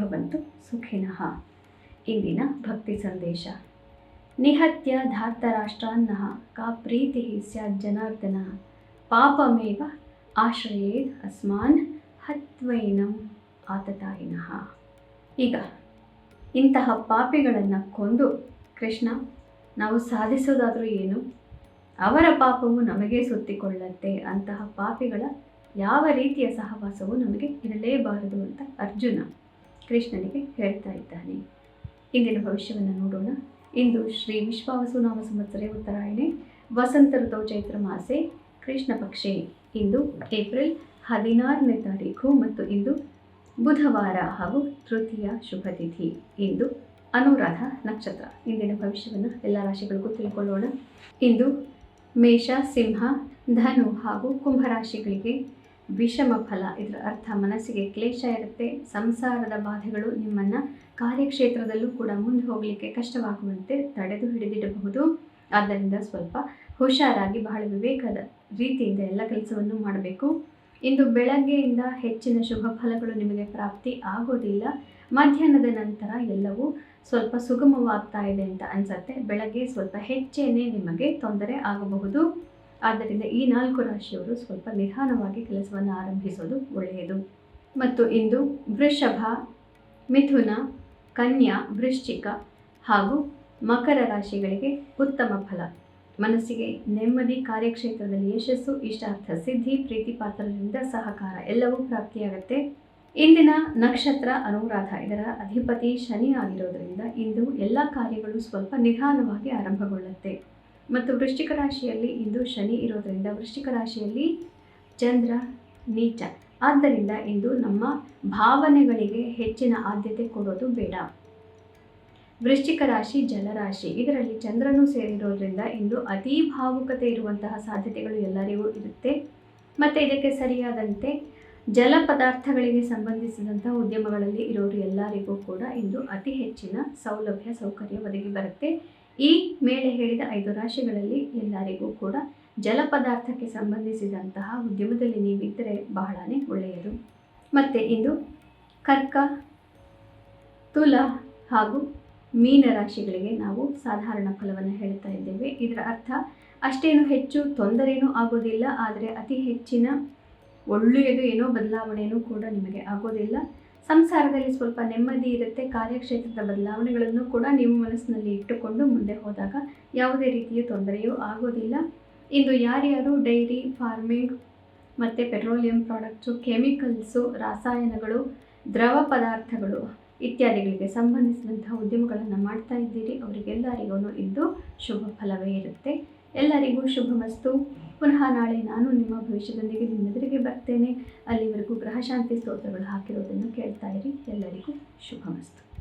ಭವಂತು ಸುಖಿನಃ. ಇಂದಿನ ಭಕ್ತಿ ಸಂದೇಶ. ನಿಹತ್ಯ ಧಾರ್ತರಾಷ್ಟ್ರಾನ್ನ ಕಾ ಪ್ರೀತಿ ಸ್ಯಾತ್ ಜನಾರ್ದನ. ಪಾಪಮೇವ ಆಶ್ರಯೇದ್ ಅಸ್ಮಾನ್ ಹತ್ವೈನಂ ಆತತಾಯಿನಃ. ಈಗ ಇಂತಹ ಪಾಪಿಗಳನ್ನು ಕೊಂದು ಕೃಷ್ಣ, ನಾವು ಸಾಧಿಸೋದಾದರೂ ಏನು? ಅವರ ಪಾಪವು ನಮಗೆ ಸುತ್ತಿಕೊಳ್ಳತ್ತೆ, ಅಂತಹ ಪಾಪಿಗಳ ಯಾವ ರೀತಿಯ ಸಹವಾಸವು ನಮಗೆ ಇರಲೇಬಾರದು ಅಂತ ಅರ್ಜುನ. ಕೃಷ್ಣನಿಗೆ ಹೇಳ್ತಾ ಇದ್ದಾನೆ. ಇಂದಿನ ಭವಿಷ್ಯವನ್ನು ನೋಡೋಣ. ಇಂದು ಶ್ರೀ ವಿಶ್ವಾವಸು ನಾಮ ಸಂವತ್ಸರೆ ಉತ್ತರಾಯಣೆ ವಸಂತ ಋತು ಚೈತ್ರ ಮಾಸೆ, ಕೃಷ್ಣ ಪಕ್ಷೆ. ಇಂದು ಏಪ್ರಿಲ್ ಹದಿನಾರನೇ ತಾರೀಕು ಮತ್ತು ಇಂದು ಬುಧವಾರ ಹಾಗೂ ತೃತೀಯ ಶುಭ ತಿಥಿ. ಇಂದು ಅನುರಾಧ ನಕ್ಷತ್ರ. ಇಂದಿನ ಭವಿಷ್ಯವನ್ನು ಎಲ್ಲ ರಾಶಿಗಳಿಗೂ ತಿಳ್ಕೊಳ್ಳೋಣ. ಇಂದು ಮೇಷ, ಸಿಂಹ, ಧನು ಹಾಗೂ ಕುಂಭರಾಶಿಗಳಿಗೆ ವಿಷಮ ಫಲ ಇದರ ಅರ್ಥ ಮನಸ್ಸಿಗೆ ಕ್ಲೇಶ ಇರುತ್ತೆ, ಸಂಸಾರದ ಬಾಧೆಗಳು ನಿಮ್ಮನ್ನು ಕಾರ್ಯಕ್ಷೇತ್ರದಲ್ಲೂ ಕೂಡ ಮುಂದೆ ಹೋಗಲಿಕ್ಕೆ ಕಷ್ಟವಾಗುವಂತೆ ತಡೆದು ಹಿಡಿದಿಡಬಹುದು. ಆದ್ದರಿಂದ ಸ್ವಲ್ಪ ಹುಷಾರಾಗಿ ಬಹಳ ವಿವೇಕದ ರೀತಿಯಿಂದ ಎಲ್ಲ ಕೆಲಸವನ್ನು ಮಾಡಬೇಕು. ಇಂದು ಬೆಳಗ್ಗೆಯಿಂದ ಹೆಚ್ಚಿನ ಶುಭ ಫಲಗಳು ನಿಮಗೆ ಪ್ರಾಪ್ತಿ ಆಗೋದಿಲ್ಲ. ಮಧ್ಯಾಹ್ನದ ನಂತರ ಎಲ್ಲವೂ ಸ್ವಲ್ಪ ಸುಗಮವಾಗ್ತಾ ಇದೆ ಅಂತ ಅನ್ಸತ್ತೆ. ಬೆಳಗ್ಗೆ ಸ್ವಲ್ಪ ಹೆಚ್ಚೇನೆ ನಿಮಗೆ ತೊಂದರೆ ಆಗಬಹುದು. ಆದ್ದರಿಂದ ಈ ನಾಲ್ಕು ರಾಶಿಯವರು ಸ್ವಲ್ಪ ನಿಧಾನವಾಗಿ ಕೆಲಸವನ್ನು ಆರಂಭಿಸೋದು ಒಳ್ಳೆಯದು. ಮತ್ತು ಇಂದು ವೃಷಭ, ಮಿಥುನ, ಕನ್ಯಾ, ವೃಶ್ಚಿಕ ಹಾಗೂ ಮಕರ ರಾಶಿಗಳಿಗೆ ಉತ್ತಮ ಫಲ. ಮನಸ್ಸಿಗೆ ನೆಮ್ಮದಿ, ಕಾರ್ಯಕ್ಷೇತ್ರದಲ್ಲಿ ಯಶಸ್ಸು, ಇಷ್ಟಾರ್ಥ ಸಿದ್ಧಿ, ಪ್ರೀತಿ ಪಾತ್ರರಿಂದ ಸಹಕಾರ ಎಲ್ಲವೂ ಪ್ರಾಪ್ತಿಯಾಗುತ್ತೆ. ಇಂದಿನ ನಕ್ಷತ್ರ ಅನುರಾಧ ಇದರ ಅಧಿಪತಿ ಶನಿ ಆಗಿರೋದರಿಂದ ಇಂದು ಎಲ್ಲ ಕಾರ್ಯಗಳು ಸ್ವಲ್ಪ ನಿಧಾನವಾಗಿ ಆರಂಭಗೊಳ್ಳುತ್ತೆ. ಮತ್ತು ವೃಶ್ಚಿಕ ರಾಶಿಯಲ್ಲಿ ಇಂದು ಶನಿ ಇರೋದರಿಂದ ವೃಶ್ಚಿಕ ರಾಶಿಯಲ್ಲಿ ಚಂದ್ರ, ನೀಚ. ಆದ್ದರಿಂದ ಇಂದು ನಮ್ಮ ಭಾವನೆಗಳಿಗೆ ಹೆಚ್ಚಿನ ಆದ್ಯತೆ ಕೊಡೋದು ಬೇಡ. ವೃಶ್ಚಿಕ ರಾಶಿ ಜಲರಾಶಿ ಇದರಲ್ಲಿ ಚಂದ್ರನು ಸೇರಿರೋದ್ರಿಂದ ಇಂದು ಅತಿ ಭಾವುಕತೆ ಇರುವಂತಹ ಸಾಧ್ಯತೆಗಳು ಎಲ್ಲರಿಗೂ ಇರುತ್ತೆ. ಮತ್ತು ಇದಕ್ಕೆ ಸರಿಯಾದಂತೆ ಜಲ ಪದಾರ್ಥಗಳಿಗೆ ಸಂಬಂಧಿಸಿದಂಥ ಉದ್ಯಮಗಳಲ್ಲಿ ಇರೋರು ಎಲ್ಲರಿಗೂ ಕೂಡ ಇಂದು ಅತಿ ಹೆಚ್ಚಿನ ಸೌಲಭ್ಯ, ಸೌಕರ್ಯ ಒದಗಿ ಬರುತ್ತೆ. ಈ ಮೇಲೆ ಹೇಳಿದ ಐದು ರಾಶಿಗಳಲ್ಲಿ ಎಲ್ಲರಿಗೂ ಕೂಡ ಜಲ ಪದಾರ್ಥಕ್ಕೆ ಸಂಬಂಧಿಸಿದಂತಹ ಉದ್ಯಮದಲ್ಲಿ ನೀವಿದ್ದರೆ ಬಹಳನೇ ಒಳ್ಳೆಯದು. ಮತ್ತು ಇಂದು ಕರ್ಕ, ತುಲ ಹಾಗೂ ಮೀನ ರಾಶಿಗಳಿಗೆ ನಾವು ಸಾಧಾರಣ ಫಲವನ್ನು ಹೇಳ್ತಾ ಇದ್ದೇವೆ. ಇದರ ಅರ್ಥ ಅಷ್ಟೇನು ಹೆಚ್ಚು ತೊಂದರೆಯೂ ಆಗೋದಿಲ್ಲ, ಆದರೆ ಅತಿ ಹೆಚ್ಚಿನ ಒಳ್ಳೆಯದು ಏನೋ ಬದಲಾವಣೆಯೂ ಕೂಡ ನಿಮಗೆ ಆಗೋದಿಲ್ಲ. ಸಂಸಾರದಲ್ಲಿ ಸ್ವಲ್ಪ ನೆಮ್ಮದಿ ಇರುತ್ತೆ, ಕಾರ್ಯಕ್ಷೇತ್ರದ ಬದಲಾವಣೆಗಳನ್ನು ಕೂಡ ನೀವು ಮನಸ್ಸಿನಲ್ಲಿ ಇಟ್ಟುಕೊಂಡು ಮುಂದೆ ಹೋದಾಗ ಯಾವುದೇ ರೀತಿಯ ತೊಂದರೆಯೂ ಆಗೋದಿಲ್ಲ. ಇಂದು ಯಾರ್ಯಾರು ಡೈರಿ, ಫಾರ್ಮಿಂಗ್ ಮತ್ತು ಪೆಟ್ರೋಲಿಯಂ ಪ್ರಾಡಕ್ಟ್ಸು, ಕೆಮಿಕಲ್ಸು, ರಾಸಾಯನಗಳು, ದ್ರವ ಪದಾರ್ಥಗಳು ಇತ್ಯಾದಿಗಳಿಗೆ ಸಂಬಂಧಿಸಿದಂತಹ ಉದ್ಯಮಗಳನ್ನು ಮಾಡ್ತಾ ಇದ್ದೀರಿ. ಅವರಿಗೆಲ್ಲರಿಗೂ ಇಂದು ಶುಭ ಫಲವೇ ಇರುತ್ತೆ. ಎಲ್ಲರಿಗೂ ಶುಭ ಮಸ್ತು ಪುನಃ ನಾಳೆ ನಾನು ನಿಮ್ಮ ಭವಿಷ್ಯದೊಂದಿಗೆ ನಿಮ್ಮೆದುರಿಗೆ ಬರ್ತೇನೆ. ಅಲ್ಲಿವರೆಗೂ ಗ್ರಹಶಾಂತಿ ಸ್ತೋತ್ರಗಳು ಹಾಕಿರೋದನ್ನು ಕೇಳ್ತಾ ಇರಿ. ಎಲ್ಲರಿಗೂ ಶುಭ ಮಸ್ತು